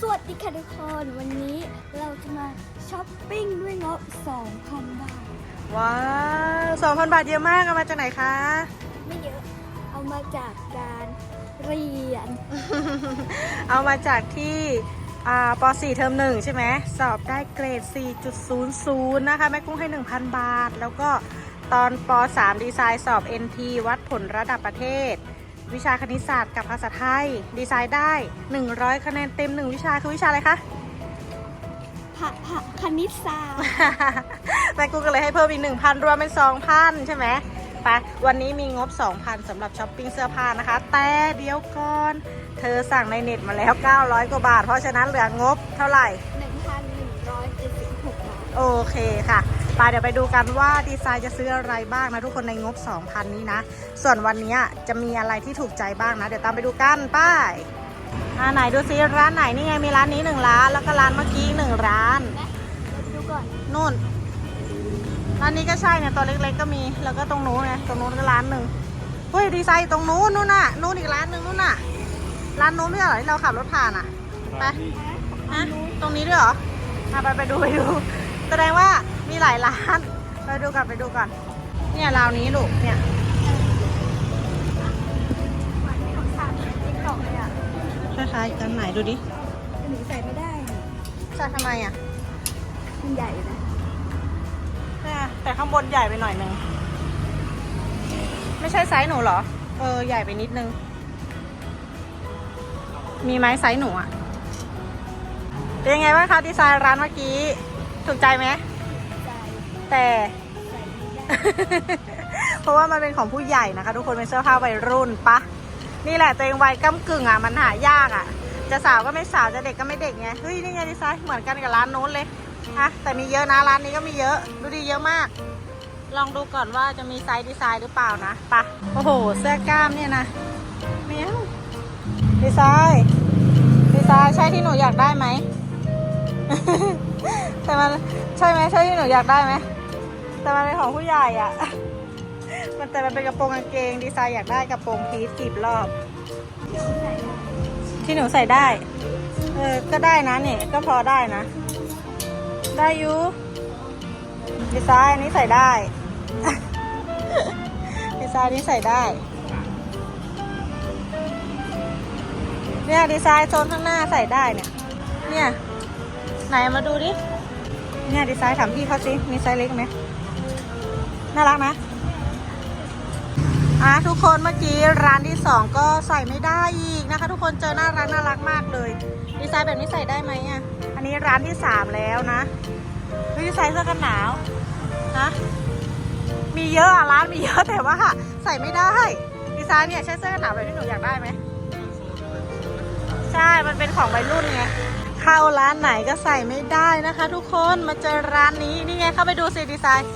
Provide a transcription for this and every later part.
สวัสดีค่ะทุกคน วันนี้เราจะมาช้อปปิ้งด้วยงบ 2,000 บาท ว้าวสองพันบาทเยอะมาก เอามาจากไหนคะ ไม่เยอะ เอามาจากการเรียน เอามาจากที่อ่าป .4 เทอมหนึ่งใช่ไหม สอบได้เกรด 4.00 นะคะ แม่กุ้งให้ 1,000 บาท แล้วก็ตอนป .3 ดีไซน์สอบ NT วัดผลระดับประเทศ วิชาคณิตศาสตร์กับภาษาไทย ดีไซน์ได้ 100 คะแนนเต็ม 1 วิชาคือวิชาอะไรคะพระพระคณิตศาสตร์แม่กูก็เลยให้เพิ่มอีก 1,000 รวมเป็น 2,000 ใช่ไหมไปวันนี้มีงบ 2,000สำหรับช้อปปิ้งเสื้อผ้านะคะ แต่เดี๋ยวก่อน เธอสั่งในเน็ตมาแล้ว 900 กว่าบาท เพราะฉะนั้นเหลืองบเท่าไหร่ 1,176 บาท โอเคค่ะ ไปเดี๋ยวไปดูกันว่าดีไซน์จะซื้ออะไรบ้างนะทุกคนในงบ 2,000 นี้นะ ส่วนวันนี้จะมีอะไรที่ถูกใจบ้างนะ เดี๋ยวตามไปดูกันไป้ายอ่าไหนดูซิร้านไหนนี่ไงมีร้านนี้หนึ่งร้าน แล้วก็ร้านเมื่อกี้อีกหนึ่งร้านนะเราไปดูก่อนนู่นร้านนี้ก็ใช่เนี่ยตัวเล็กๆก็มีแล้วก็ตรงนู้นไงตรงนู้นก็ร้านหนึ่งเฮ้ยดีไซน์ตรงนู้นนู่นน่ะนู่นอีกร้านหนึ่งนู่นน่ะ ร้านนู้นไม่ใช่เหรอที่เราขับรถผ่านอะไปฮะตรงนี้ด้วยเหรออะไปไปดูไปดู แสดงว่ามีหลายร้านไปดูกันไปดูกันเนี่ยราวนี้ลูกเนี่ยของสามติ๊กต็อกเลยอะคล้ายๆกันไหนดูดิหนูใส่ไม่ได้นี่ใส่ทำไมอะมันใหญ่นะเนี่ยแต่ข้างบนใหญ่ไปหน่อยนึง ไม่ใช่ไซส์หนูเหรอ เออ ใหญ่ไปนิดนึง มีไหมไซส์หนูอะ เป็นยังไงบ้างคะดีไซน์ร้านเมื่อกี้ ถูกใจไหมใจแต่ใส่ไม่ได้เพราะว่ามันเป็นของผู้ใหญ่นะคะ ทุกคนเป็นเสื้อผ้าวัยรุ่นปะนี่แหละตัวเองวัยก้ากึ่งอะมันหายากอะ จะสาวก็ไม่สาวจะเด็กก็ไม่เด็กไงเฮ้ยนี่ไงดีไซน์เหมือนกันกับร้านโน้นเลยอะแต่มีเยอะนะร้านนี้ก็มีเยอะดูดีเยอะมาก ลองดูก่อนว่าจะมีไซส์ดีไซน์หรือเปล่านะปะโอ้โหเสื้อกล้ามเนี่ยนะเมียวดีไซน์ดีไซน์ใช่ที่หนูอยากได้ไหม แต่มันใช่ไหมใช่ที่หนูอยากได้ไหมแต่มันเป็นของผู้ใหญ่อะมันแต่มันเป็นกระโปรงกางเกงดีไซน์อยากได้กระโปรงพีซกีบรอบ ที่หนูใส่ได้ เออ ก็ได้นะเนี่ยก็พอได้นะ ได้ยูดีไซน์อันนี้ใส่ได้ ดีไซน์นี้ใส่ได้ เนี่ยดีไซน์โซนข้างหน้าใส่ได้เนี่ย เนี่ย ไหนมาดูดิ เนี่ยดีไซน์ถามพี่เขาสิ มีไซส์เล็กไหม น่ารักนะอะทุกคนเมื่อกี้ร้านที่สองก็ใส่ไม่ได้อีกนะคะ ทุกคนเจอน่ารักน่ารักมากเลย ดีไซน์แบบนี้ใส่ได้ไหมอะ อันนี้ร้านที่สามแล้วนะดีไซน์เสื้อกันหนาวนะมีเยอะอะร้านมีเยอะแต่ว่าใส่ไม่ได้ ดีไซน์เนี่ยใช่เสื้อกันหนาวแบบที่หนูอยากได้ไหมใช่ มันเป็นของวัยรุ่นไง เข้าร้านไหนก็ใส่ไม่ได้นะคะ ทุกคนมาเจอร้านนี้นี่ไงเข้าไปดูสิดีไซน์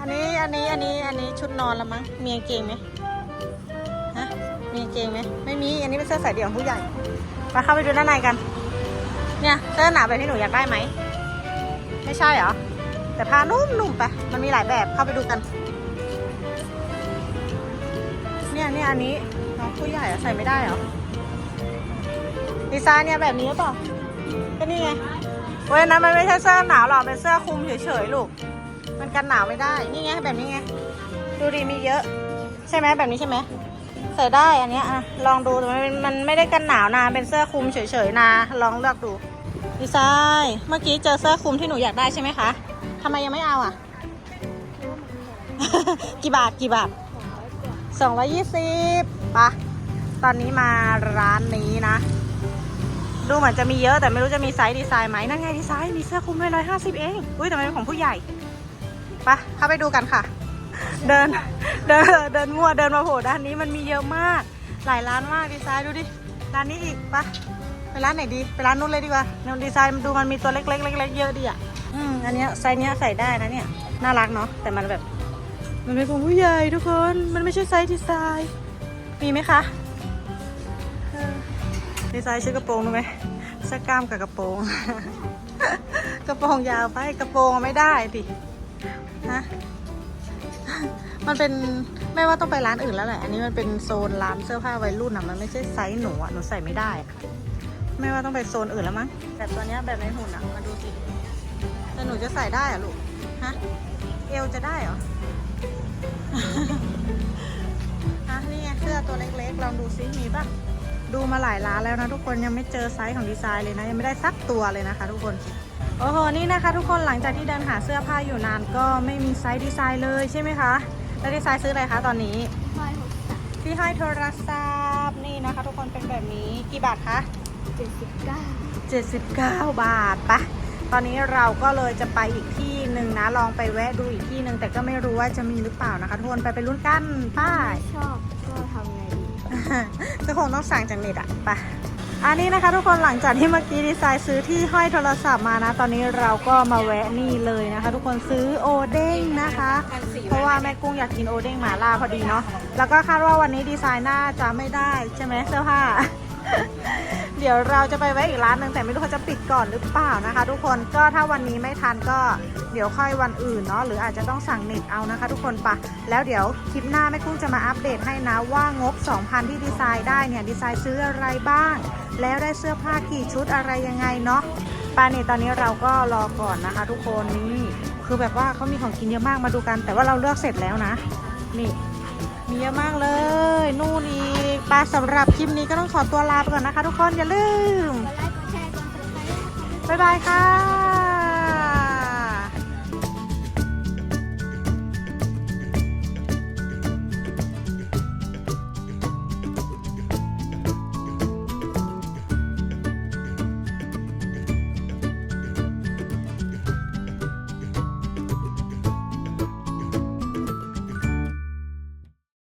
อันนี้อันนี้อันนี้อันนี้ชุดนอนละมั้งมีกางเกงไหมฮะมีกางเกงไหมไม่มีอันนี้เป็นเสื้อสายเดี่ยวของผู้ใหญ่มาเข้าไปดูด้านในกัน เนี่ยเสื้อหนาแบบที่หนูอยากได้ไหมไม่ใช่เหรอแต่ผ้านุ่มๆไปมันมีหลายแบบเข้าไปดูกัน เนี่ยเนี่ยอันนี้น้องผู้ใหญ่ใส่ไม่ได้เหรอดีไซน์เนี่ยแบบนี้หรือเปล่า ก็นี่ไงเว้ยนั้นมันไม่ใช่เสื้อหนาวหรอกเป็นเสื้อคลุมเฉยๆลูก มันกันหนาวไม่ได้ นี่ไงแบบนี้ไง ดูดีมีเยอะ ใช่ไหมแบบนี้ใช่ไหมใส่ได้อันเนี้ยอะลองดูมันมันไม่ได้กันหนาวนะเป็นเสื้อคลุมเฉยๆนะลองเลือกดูดีไซน์เมื่อกี้เจอเสื้อคลุมที่หนูอยากได้ใช่ไหมคะทำไมยังไม่เอาอะ กี่บาทกี่บาทสองร้อยยี่สิบปะตอนนี้มาร้านนี้นะ ดูเหมือนจะมีเยอะแต่ไม่รู้จะมีไซส์ดีไซน์ไหมนั่นไงดีไซน์มีเสื้อคลุมให้ร้อยห้าสิบเองอุ้ยแต่มันเป็นของผู้ใหญ่ไปเข้าไปดูกันค่ะ เดินเดินเดินมั่วเดินมาโผล่ด้านนี้มันมีเยอะมาก หลายร้านมากดีไซน์ดูดิร้านนี้อีกปะไปร้านไหนดีไปร้านนู้นเลยดีกว่าเนี่ยดีไซน์มันดูมันมีตัวเล็กๆเล็กๆเยอะดีอะอืมอันนี้ไซส์เนี้ยใส่ได้นะเนี่ยน่ารักเนาะแต่มันแบบ มันเป็นของผู้ใหญ่ทุกคนมันไม่ใช่ไซส์ดีไซน์มีไหมคะ ดีไซน์ชื่อกระโปรงรู้ไหมสกล้ามกับกระโปรง กระโปรงยาวไปกระโปรงไม่ได้ดิฮะมันเป็นไม่ว่าต้องไปร้านอื่นแล้วแหละ อันนี้มันเป็นโซนร้านเสื้อผ้าวัยรุ่นอะ มันไม่ใช่ไซส์หนูอะ หนูใส่ไม่ได้อะไม่ว่าต้องไปโซนอื่นแล้วมั้ง แบบตัวเนี้ยแบบในหุ่นอะมาดูสิ แต่หนูจะใส่ได้อะลูก ฮะ เอวจะได้เหรอ ฮะ นี่ไงเสื้อตัวเล็กๆ ลองดูซิมีป่ะ ดูมาหลายร้านแล้วนะทุกคนยังไม่เจอไซส์ของดีไซน์เลยนะ ยังไม่ได้สักตัวเลยนะคะ ทุกคนโอ้โหนี่นะคะทุกคนหลังจากที่เดินหาเสื้อผ้าอยู่นานก็ไม่มีไซส์ดีไซน์เลยใช่ไหมคะ แล้วดีไซน์ซื้ออะไรคะตอนนี้ร้อยหกสิบที่ห้อยโทรศัพท์นี่นะคะ ทุกคนเป็นแบบนี้กี่บาทคะเจ็ดสิบเก้า79 บาทปะตอนนี้เราก็เลยจะไปอีกที่หนึ่งนะลองไปแวะดูอีกที่หนึ่งแต่ก็ไม่รู้ว่าจะมีหรือเปล่านะคะทุกคนไปไปลุ้นกันป้ายชอบก็ทำไงดี ก็คงต้องสั่งจากเน็ตอะไปอันนี้นะคะทุกคนหลังจากที่เมื่อกี้ดีไซน์ซื้อที่ห้อยโทรศัพท์มานะ ตอนนี้เราก็มาแวะนี่เลยนะคะ ทุกคนซื้อโอเด้งนะคะ เพราะว่าแม่กุ้งอยากกินโอเด้งหมาล่าพอดีเนาะแล้วก็คาดว่าวันนี้ดีไซน์น่าจะไม่ได้ใช่ไหมเสื้อผ้า เดี๋ยวเราจะไปแวะอีกร้านหนึ่งแต่ไม่รู้เขาจะปิดก่อนหรือเปล่านะคะ ทุกคนก็ถ้าวันนี้ไม่ทันก็เดี๋ยวค่อยวันอื่นเนาะหรืออาจจะต้องสั่งเน็ตเอานะคะ ทุกคนปะแล้วเดี๋ยวคลิปหน้าแม่กุ้งจะมาอัปเดตให้นะว่างบ 2,000 ที่ดีไซน์ได้เนี่ยดีไซน์ซื้ออะไรบ้าง แล้วได้เสื้อผ้ากี่ชุดอะไรยังไงเนาะปานี่ตอนนี้เราก็รอก่อนนะคะ ทุกคนนี่คือแบบว่าเขามีของกินเยอะมากมาดูกัน แต่ว่าเราเลือกเสร็จแล้วนะนี่ มีเยอะมากเลย นู่นอีกปาสำหรับคลิปนี้ก็ต้องขอตัวลาไปก่อนนะคะ ทุกคนอย่าลืม กดไลค์กดแชร์กดติดตาม บ๊ายบายค่ะ